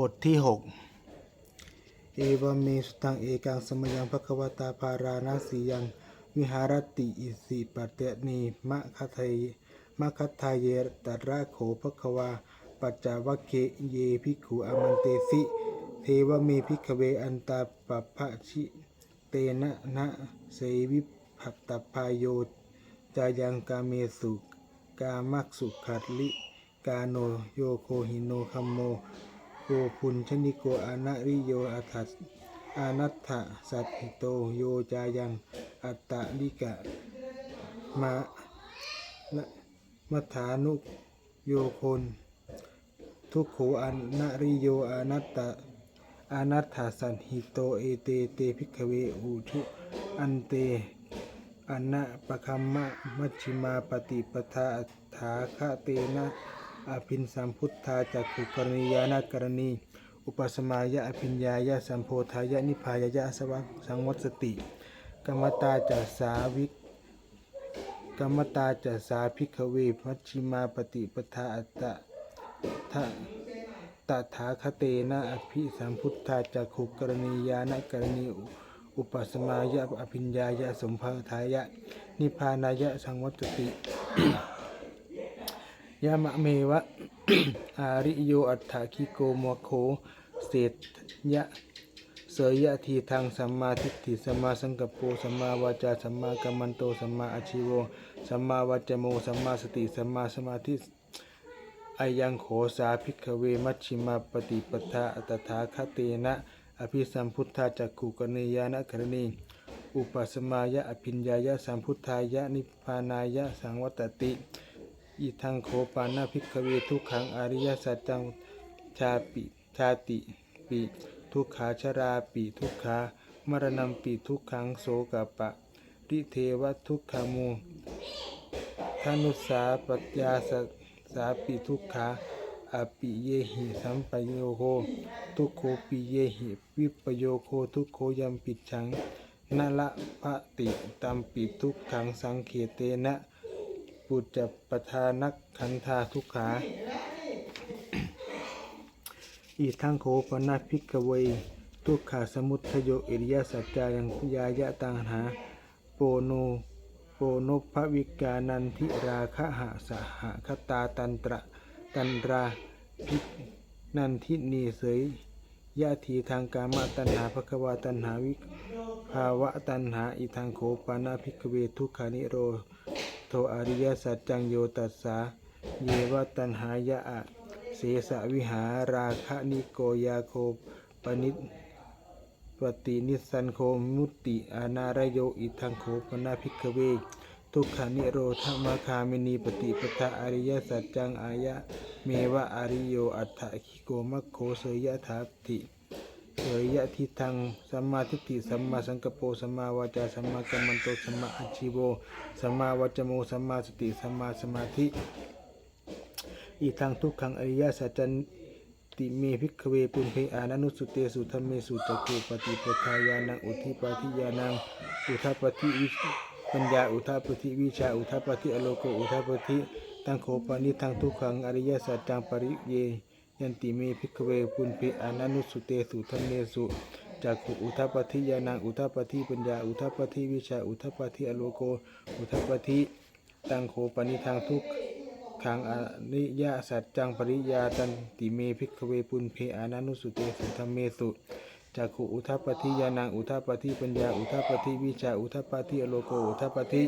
บทที่หกเอวเมสุตังเอกังสมยังภควตาภารานาสียังวิหารติอิสิปัตเตนีมะคัทยมะคัททายเยตระโขภควาปัจจาวะเคเยภิกขุอามันเตสิ เทวเมภิกเวอันตาปะพะชิเตนะนะเสวิภัตตพายโยจายังกาเมสุกามักสุขัดลิกาโนโยโคหิโนคัมโม โกพุนชนิโกอานาริโยอัฏฐสอานัตถะสัตถิโตโยจายังอัตตะลิกะมะมัฐานุโยคนทุกโขอานาริโยอนัตตะอานัตถะสัตหิโตเอเตเตภิกเวอุชุอันเตอันนะปะคัมมะมัชฌิมาปฏิปทาถาคะเตนะ อภินสัมพุทธาจากขุกรณียานากรณี อุปสมายะอภิญญายะสัมโพธายะนิพายะสวังสังวัตสติ กรรมตาจัสสาวิกกรรมตาจัสสาพิกเวมัชิมาปฏิปทาอัตตะทะตถาคเตนะอภิสัมพุทธาจากขุกรณียานากรณีอุปสมายะอภิญญายะสมโพธายะ นิพพานายะสังวัตสติ ยามะเมวะ อาริโยอัฏฐาคิโกโมโคเศษยะเสยยะทีทางสัมมาทิฏฐิสัมมาสังกัปโปสัมมาวาจาสัมมากัมมันโตสัมมาอาชิโวสัมมาวาจโมสัมมาสติสัมมาสมาธิอายังโขสาภิกเวมัชชิมาปฏิปทาอัตถาคเตนะอภิสัมพุทธาจักขุกรณียานะกรณีอุปสมายะอภิญญายะสัมพุทธายะนิพพานายะสังวัตติ อิทังโคปานาภิกขเวทุกขังอริยสัจจังชาปิชาติปิทุกขาชราปิทุกขามรณัมปิทุกขังโสกปะริเทวทุกขามูทนุสาปัญญาสสาปิทุกขาอปิเยหิสัมปโยโคทุกโคปิเยหิวิปโยโคทุกโคยัมปิชังนละภะติตัมปิทุกขังสังเขเตนะ ปุจจปทานักขันธาทุกขา อีทังโคปนาภิกเวทุกขาสมุทโยอิริยสัจจายังยายะตังหา โปโนโปโนภวิกานันทิราคะหะสหคตาตันตระตันราภิกนันทินีเสยยะทีทางกามตัณหาภควาตัณหาวิภาวะตัณหาอีทางโคปานาภิกเวทุกขานิโร โทอริยสัจจังโยตัสสาเยวตันหายะอะเสสะวิหาราคะนิโกยาโคปนิตปตินิสันโคมุติอนารโยอิทังโคปนาภิกเวทุกขานิโรธมาคามินีปฏิปทาอริยสัจจังอายะ เมวะอริโยอัฏฐคิโกมัคโคเสยยะถาติ เสยยะทิทังสัมมาทิฏฐิสัมมาสังกปโปสัมมาวาจาสัมมากัมมันโตสัมมาอาชีโวสัมมาวจโมสัมมาสติสัมมาสมาธิ อีทางทุกขังอริยสัจจันติเมพิกเวปุณเพอานานุสุเตสุธรรมเมสุจักขุปฏิปทายานังอุทิปาทิยานังอุทัปปฏิวิปัญญาอุทัปปฏิวิชาอุทัปปฏิอโลโกอุทัปปฏิตังโขปานิทางทุกขังอริยสัจจังปริเย ยันติเมพิกเวปุณเพอานานุสุเตสุธรรมเมสุจักขุอุทัปปฏิยานังอุทัปปฏิปัญญาอุทัปปฏิวิชาอุทัปปฏิอโลโก อุทัปปฏิตังโขปนิทางทุกขังอริยสัจจังปริยาตันติเมพิกเวปุณเพอานานุสุเตสุธรรมเมสุจักขุอุทัปปฏิยานังอุทัปปฏิปัญญาอุทัปปฏิวิชาอุทัปปฏิอโลโกอุทัปปฏิ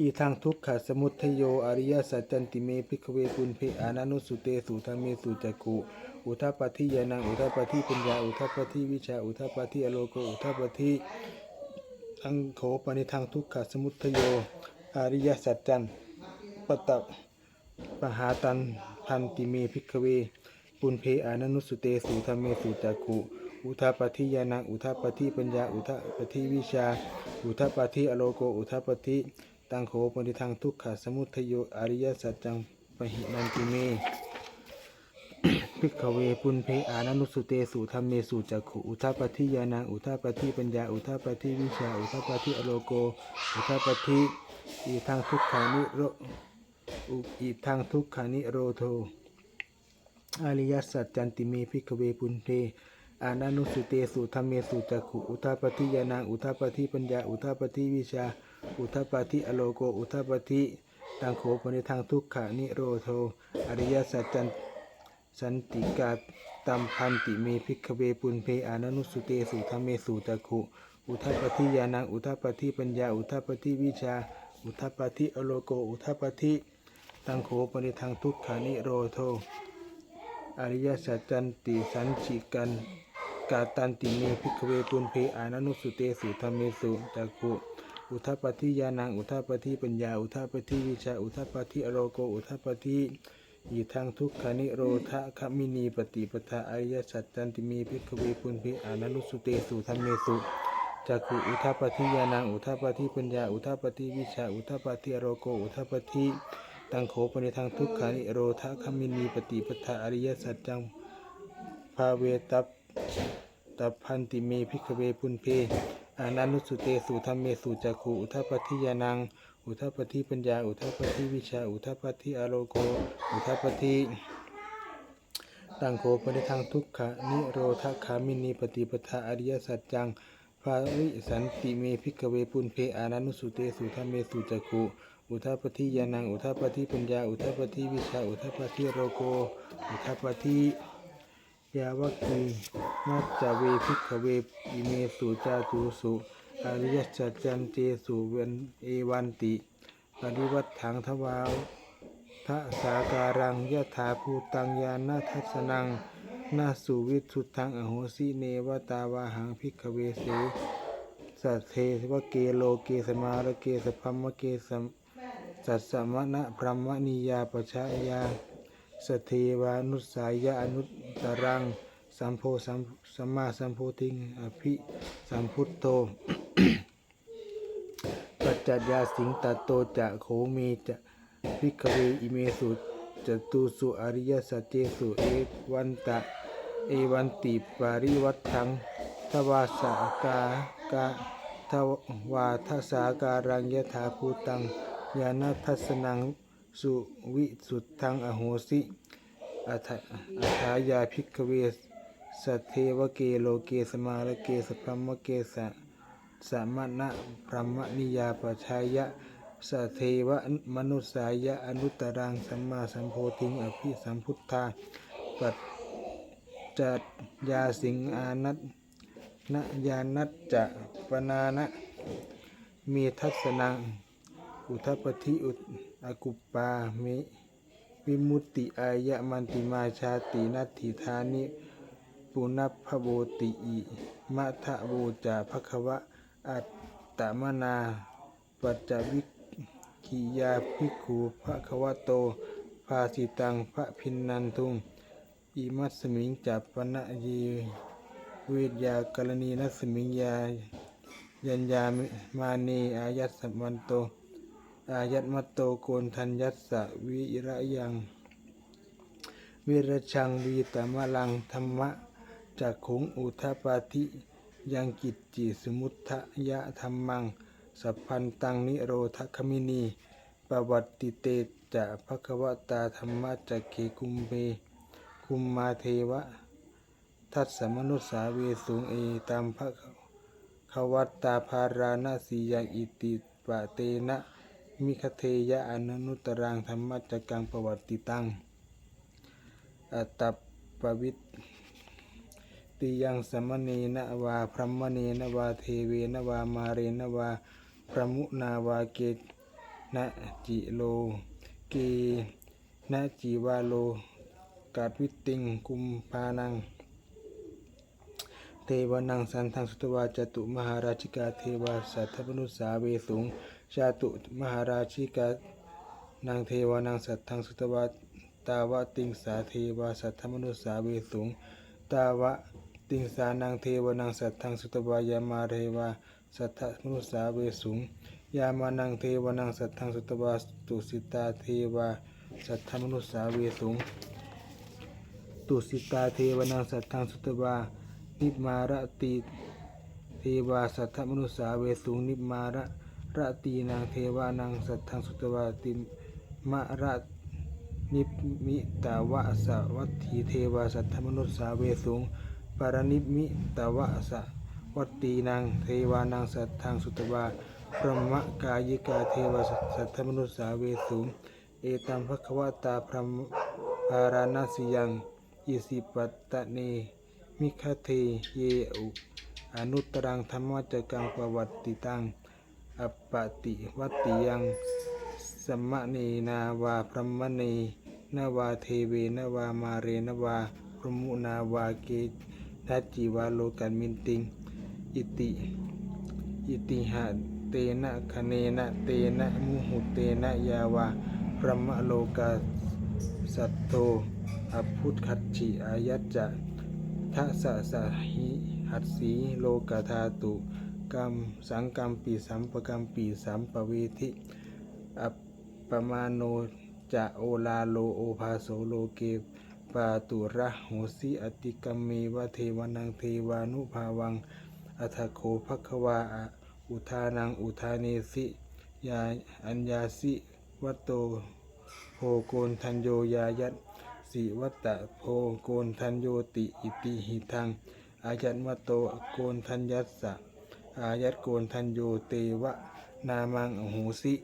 อีทางทุกขสมุทโยอริยสัจจันติเมพิกเวปุณเพอานานุสุเตสุธรรมเมสุจักุอุทัปปฏิยานังอุทัปปฏิปัญญาอุทัปปฏิวิชาอุทัปปฏิอโลโกอุทัปปฏิอังโขปนิทางทุกขสมุทโยอริยสัจจันปตะปหาตันพันติเมพิกเวปุณเพอานานุสุเตสุธรรมเมสุจักุอุทาปฏิยานังอุทาปฏิปัญญาอุทาปฏิวิชา อุทาปฏิอโลโกอุทาปฏิ ตังโขปนิทางทุกขสมุทโยอริยสัจจังปหินันติเมพิกเวปุณเพอานานุสุเตสุธรรมเมสุจักขุอุทาปฏิยานังอุทาปฏิปัญญาอุทาปฏิวิชาอุทาปฏิอโลโกอุทาปฏิอีทางทุกขานิโรอุอีทางทุกขานิโรโทอริยสัจจันติเมพิกเวปุณเพอานานุสุเตสุธรรมเมสุจักขุอุทาปฏิยานังอุทาปฏิปัญญาอุทาปฏิวิชา อุทาปฏิอโลโกอุทาปฏิตังโขปนิทางทุกขะนิโรโทอริยสัจจันสันติกาตัมพันติเมพิกเวปุณเพอานานุสุเตสุธรรมเมสุจักขุอุทาปฏิยานังอุทาปฏิปัญญา อุทาปฏิวิชา อุทาปฏิอโลโกอุทาปฏิตังโขปนิทางทุกขานิโรโทอริยสัจจันติสันชิกันกาตันติเมพิกเวปุนเพอานานุสุเตสุธรรมเมสุจักขุ อุทปปฏิยานังอุทปปฏิปัญญา อุทปปฏิวิชา อุทปปฏิอโรโก อุทปปฏิอีทางทุกขานิโรธคมินีปฏิปทาอริยสัจจันติเมพิกเวปุนเพอานานุสุเตสุธรรมเมสุจักขุอุทปปฏิยานังอุทปปฏิปัญญา อุทปปฏิวิชา อุทปปฏิอโรโก อุทปปฏิตังโขปในทางทุกขานิโรธาคามินีปฏิปทาอริยสัจจังภาเวตัปตัพพันติเมพิกเวปุนเพ อานานุสุเตสุธรรมเมสุจักขุอุทัปฏิยานัง อุทัปฏิปัญญา อุทัปฏิวิชา อุทัปฏิอโลโก อุทัปฏิตังโขปในทางทุกขานิโรธคามินีปฏิปทาอริยสัจจังภาวิสันติเมพิกเวปุนเพอานานุสุเตสุธรรมเมสุจักขุอุทาปฏิยานัง อุทาปฏิปัญญา อุทาปฏิวิชา อุทาปฏิโรโก อุทาปฏิ ยาวกีมัจจเวพิกเวอิเมสุจาตุสุอริยสัจจันเตสุเวนเอวันติปริวัตถังทวาวทะสาการังยะถาภูตังยานาทัสนังนาสุวิสุทังอโหสิเนวตาวาหังพิกเวเสสัทเทวะเกโลเกสมาระเกสพัมมะเกสัสัสสมณะพรหมนิยาปชายาสเทวานุสายะอนุ ตรังสัมโพสัมสัมมาสัมโพธิงอภิสัมพุทโตปัจจัยาสิงตโตจะโขเมจะพิกเวอิเมสุจตุสุอริยสัจเจสุเอวันตะเอวันติปาริวัตถังทวาสากากาทวาทสาการังยถาภูตังญาณทัสนังสุวิสุทธังอโหสิ อัฏอัฏฐายาภิกเวสัทเทวเกโลเกสมาลเกสพรมเกสะสามณะพรหมนิยาปชายะสทเทวมนุสายะอนุตตรังสัมมาสัมโพธิงอภิสัมพุทธาปัจจัดยาสิงอานัตนยานัตจะปนานะมีทัศนัง อุทปฏิอุตอกุปปามิ วิมุตติอายะมันติมาชาตินัตถิธานิปุณพพโบติอิมะทะโวจาภควะอัตตมนาปัจจวิกิยาภิกขุภควะโตภาสิตังพระพินนันทุงอิมัสสมิงจับปนะยีเวทยากรณีนัสสมิงยายัญญามานีอายัสมันโต อายัตมัตโตโกนทัญยัสสะวิระยัง วิรชังวีตมะลังธรรมะจากขงอุทปาธิยังกิจจิสมุทธยะธรรมัง สัพพันตังนิโรธคมินีปวัตติเตจะภควตาธรรมะจักเกกุมเมคุมมาเทวะ ทัสสมนุสาเวสุงเอตามพระขวัตตาภาราณสียังอิติปะเตนะ มิคเทยะอนนุตรังธรรมจักกังประวัติตังอัตปวิตติยังสมณีนวาพรหมณีนวาเทเวนวามาเรนวาพระมุนาวาเกนจิโลเกนจิวาโลกาดวิติงกุมพานัง เทวานังสันทังสุตวาจตุมหาราชิกาเทวาสัทธมนุสาเวสุงชาตุมหาราชิกานางเทวานังสัทธังสุตวาตาวะติงสาเทวาสัทธมนุสาเวสุงตาวะติงสานังเทวานังสัทธังสุตวายามาเทวาสัทธมนุสาเวสุงยามานังเทวานังสัทธังสุตวาตุสิตาเทวาสัทธมนุสาเวสุงตุสิตาเทวานังสัทธังสุตวา นิมาระตีเทวาสัทธมนุสาเวสุงนิมาระระตีนางเทวานังสัทธังสุตวาติมะระนิมิตาวะสวัตถีเทวาสัทธมนุษสาเวสุงปารนิมิตาวะสวัตตีนางเทวานังสัทธังสุตวาพรหมกายิกาเทวาสัทธมนุษสาเวสุงเอตัมภควตาพรหมปาราณสิยังอิสิปัตตเน มิคเทเยอุอนุตรังธรรมจักังปวัตติตังอปติวัติยังสมมะเนนาวาพรหมเนนาวาเทเวนาวามาเรนาวาพรหมุนาวาเกทัจิวาโลกันมินติง อิติอิติหะเตนะคเนนะเตนะมุหุเตนะยาวาพรหมโลกาสัตโตอพุทธัจฉิอายัจจะ ทะสะสะหิหัสสีโลกธาตุกรรมสังกรรมปีสัมปกรรมปีสัมปเวทิอัปปมาโนจะโอลาโลโอภาโสโลเกปาตุระโหสิอติกรรมเมวะเทวนังเทวานุภาวังอัทโคภควาอะอุทานังอุทาเนสิยาอัญญาสิวัตโตโพโกนทันโยยายัต สิวัตะโพโกนทันโยติอิติหิทัง อายัตวัตโตโกนทันยัสสะอายัตโกนทันโยเตวะนามังอโหสิ